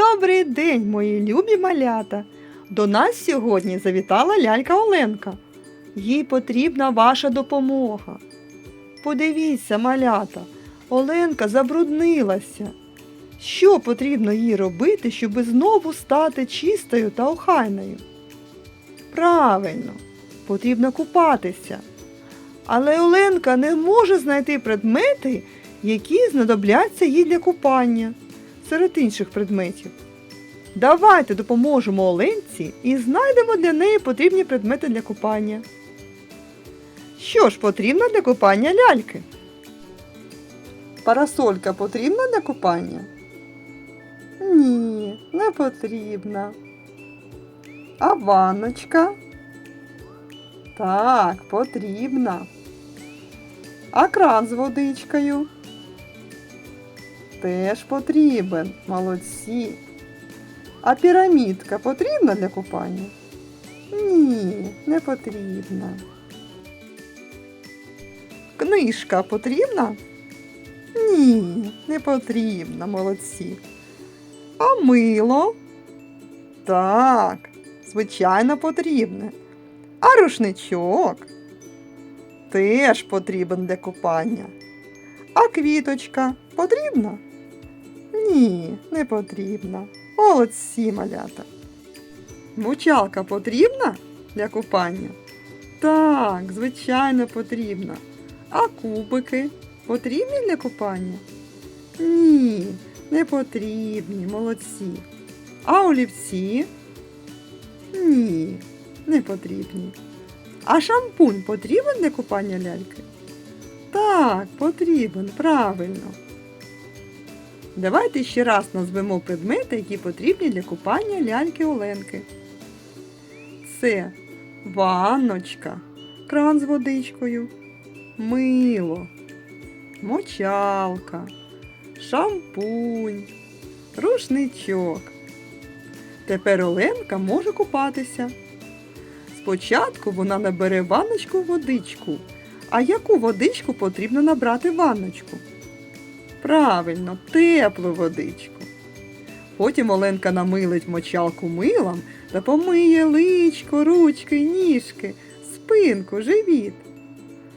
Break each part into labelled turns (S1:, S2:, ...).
S1: Добрий день, мої любі малята! До нас сьогодні завітала лялька Оленка. Їй потрібна ваша допомога. Подивіться, малята, Оленка забруднилася. Що потрібно їй робити, щоб знову стати чистою та охайною? Правильно, потрібно купатися. Але Оленка не може знайти предмети, які знадобляться їй для купання серед інших предметів. Давайте допоможемо Оленці і знайдемо для неї потрібні предмети для купання. Що ж потрібно для купання ляльки? Парасолька потрібна для купання? Ні, не потрібна. А ванночка? Так, потрібна. А кран з водичкою? Теж потрібен, молодці. А пірамідка потрібна для купання? Ні, не потрібна. Книжка потрібна? Ні, не потрібна, молодці. А мило? Так, звичайно, потрібне. А рушничок? Теж потрібен для купання. А квіточка потрібна? Ні, не потрібна. Молодці, малята. Мочалка потрібна для купання? Так, звичайно, потрібна. А кубики потрібні для купання? Ні, не потрібні, молодці. А олівці? Ні, не потрібні. А шампунь потрібен для купання ляльки? Так, потрібен, правильно. Давайте ще раз назвемо предмети, які потрібні для купання ляльки Оленки. Це ванночка, кран з водичкою, мило, мочалка, шампунь, рушничок. Тепер Оленка може купатися. Спочатку вона набере ванночку водичку. А яку водичку потрібно набрати в ванночку? Правильно, теплу водичку. Потім Оленка намилить мочалку милом та помиє личко, ручки, ніжки, спинку, живіт.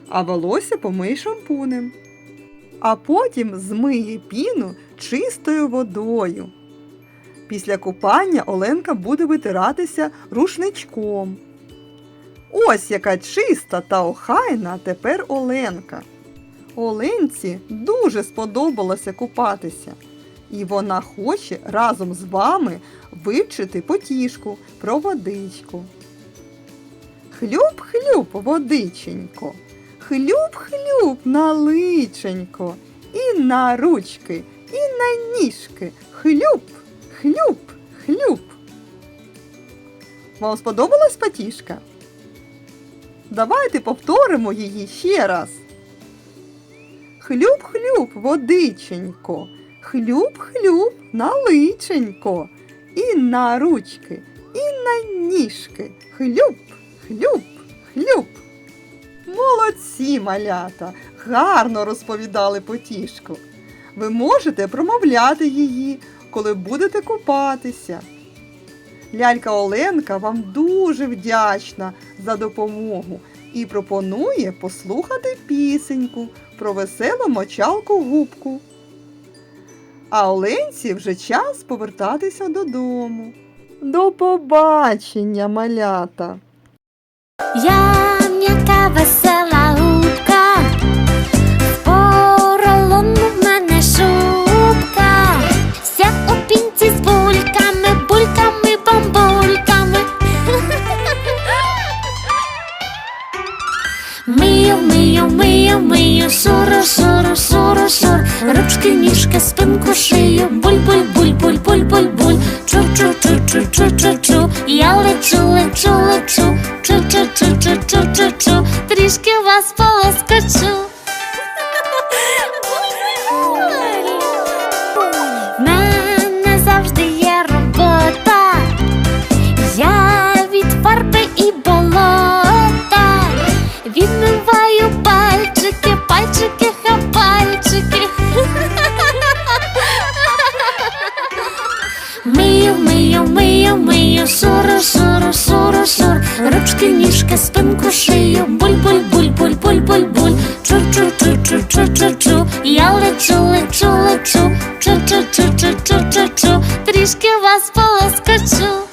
S1: А волосся помиє шампунем. А потім змиє піну чистою водою. Після купання Оленка буде витиратися рушничком. Ось яка чиста та охайна тепер Оленка. Оленці дуже сподобалося купатися, і вона хоче разом з вами вивчити потішку про водичку. Хлюб-хлюб, водиченько, хлюб-хлюб на личенько, і на ручки, і на ніжки. Хлюб, хлюб, хлюб. Вам сподобалась потішка? Давайте повторимо її ще раз. Хлюб-хлюб, водиченько, хлюб-хлюб на личенько, і на ручки, і на ніжки. Хлюб, хлюб, хлюб. Молодці, малята, гарно розповідали потішку. Ви можете промовляти її, коли будете купатися. Лялька Оленка вам дуже вдячна за допомогу і пропонує послухати пісеньку про веселу мочалку губку. А Оленці вже час повертатися додому. До побачення, малята!
S2: Я м'яка весела я лечу, лечу, лечу, чу-чу-чу-чу-чу-чу-чу, трішки вас полоскочу. Чу, чу, чу, чу, чу, чу. Я лечу, лечу, лечу. Чу, чу, чу, чу, чу, чу, чу. Трішки вас полоскочу.